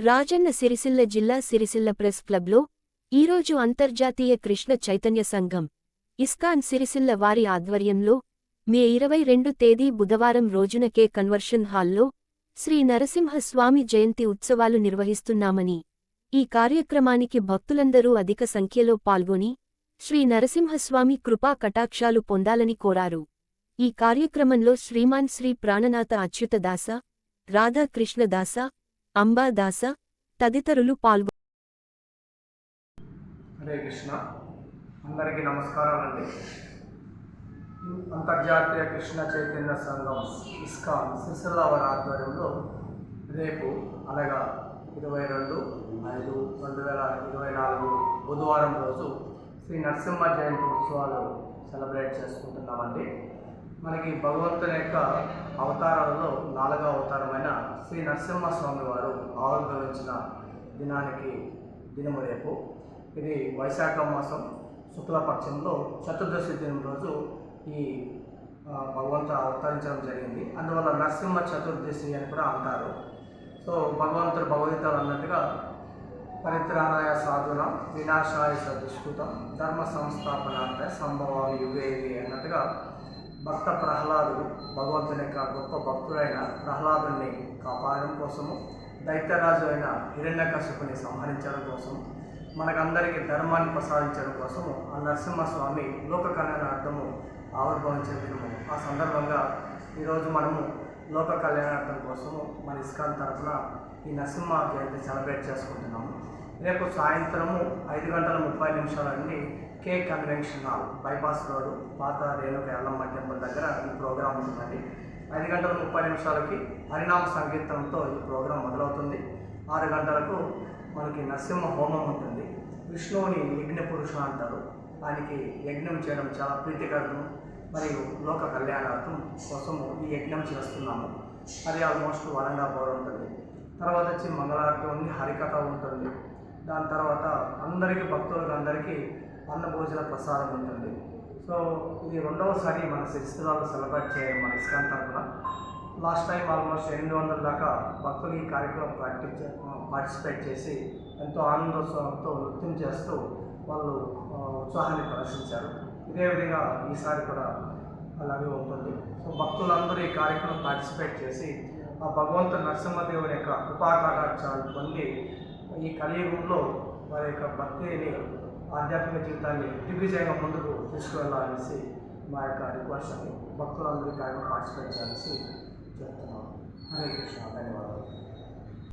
రాజన్న సిరిసిల్ల జిల్లా సిరిసిల్ల ప్రెస్ క్లబ్లో ఈరోజు అంతర్జాతీయ కృష్ణ చైతన్య సంఘం ఇస్కాన్ సిరిసిల్ల వారి ఆధ్వర్యంలో మే ఇరవై రెండు తేదీ బుధవారం రోజున కే కన్వర్షన్ హాల్లో శ్రీ నరసింహస్వామి జయంతి ఉత్సవాలు నిర్వహిస్తున్నామని ఈ కార్యక్రమానికి భక్తులందరూ అధిక సంఖ్యలో పాల్గొని శ్రీ నరసింహస్వామి కృపా కటాక్షాలు పొందాలని కోరారు. ఈ కార్యక్రమంలో శ్రీమాన్ శ్రీ ప్రాణనాథ అచ్యుతదాస రాధాకృష్ణదాస అంబాదాస తదితరులు పాల్గొ హరే కృష్ణ. అందరికీ నమస్కారాలండి. అంతర్జాతీయ కృష్ణ చైతన్య సంఘం ఇస్కాన్ సిరిసిల్ల ఆధ్వర్యంలో రేపు అనగా ఇరవై రెండు ఐదు రెండు వేల ఇరవై నాలుగు బుధవారం రోజు శ్రీ నరసింహ జయంతి ఉత్సవాలు సెలబ్రేట్ చేసుకుంటున్నామండి. మనకి భగవంతుని యొక్క అవతారాలలో నాలుగవ అవతారమైన శ్రీ నరసింహస్వామి వారు ఆవిర్భవించిన దినానికి దినము రేపు. ఇది వైశాఖ మాసం శుక్లపక్షంలో చతుర్దశి దినం రోజు ఈ భగవంతు భగవంతుడు అవతరించడం జరిగింది. అందువల్ల నరసింహ చతుర్దశి అని కూడా అంటారు. సో భగవంతుడు భగవద్గీతలు అన్నట్టుగా పరిత్రాణాయ సాధున వినాశాయ సదుష్కృతం ధర్మ సంస్థాపనార్థ సంభవాలు యుగే యుగే అన్నట్టుగా భక్త ప్రహ్లాదుడు భగవంతుని యొక్క గొప్ప భక్తుడైన ప్రహ్లాదుని కాపాడడం కోసము దైత్యరాజు అయిన హిరణ్యకశిపుని సంహరించడం కోసం మనకందరికీ ధర్మాన్ని ప్రసాదించడం కోసము ఆ నరసింహస్వామి లోక అర్థము ఆవిర్భవించిన దినము ఆ సందర్భంగా ఈరోజు మనము లోక కళ్యాణార్థం కోసము మన ఇస్కాన్ తరఫున ఈ నరసింహ జయంతి సెలబ్రేట్ చేసుకుంటున్నాము. రేపు సాయంత్రము ఐదు గంటల ముప్పై నిమిషాలండి K convention hall bypass road పాత రేణుక ఎల్లమ్మ టెంపుల్ దగ్గర ఈ ప్రోగ్రాం ఉంటుందండి ఐదు గంటల ముప్పై నిమిషాలకి హరినామ సంగీతంతో ఈ ప్రోగ్రాం మొదలవుతుంది. ఆరు గంటలకు మనకి నరసింహ హోమం ఉంటుంది. విష్ణువుని యజ్ఞ పురుషుడు అంటారు. ఆయనకి యజ్ఞం చేయడం చాలా ప్రీతికరం మరియు లోక కళ్యాణార్థం కోసము ఈ యజ్ఞం చేస్తున్నాము. అది almost one and half hour ఉంటుంది తర్వాత వచ్చి మంగళారతి ఉంది హరికథ ఉంటుంది. దాని తర్వాత అందరికీ భక్తులకు అందరికీ అన్నభోజన ప్రసాదం ఉంటుంది. సో ఇది రెండవసారి మన సిరిసిల్లాలో సెలబ్రేట్ చేయడం మన ఇస్కాన్ తరఫున. లాస్ట్ టైం ఆల్మోస్ట్ ఎనిమిది వందల దాకా భక్తులు ఈ కార్యక్రమం ప్రాక్టీస్ పార్టిసిపేట్ చేసి ఎంతో ఆనందోత్సవంతో నృత్యం చేస్తూ వాళ్ళు ఉత్సాహాన్ని ప్రదర్శించారు. ఇదే విధంగా ఈసారి కూడా అలాగే ఉంటుంది. సో భక్తులందరూ ఈ కార్యక్రమం పార్టిసిపేట్ చేసి ఆ భగవంతుడు నరసింహదేవుని యొక్క కృపాకటాక్షాలు పొంది ఈ కలియుగంలో వారి యొక్క భక్తిని ఆధ్యాత్మిక జీవితాన్ని దిగ్విజయంగా ముందుకు తీసుకువెళ్ళాలనేసి మా యొక్క రిక్వెస్ట్ అని భక్తులందరికీ ఆయన పార్టిసిపేట్ చేయాలనేసి చెప్తున్నాను. హరే కృష్ణ. ధన్యవాదాలు.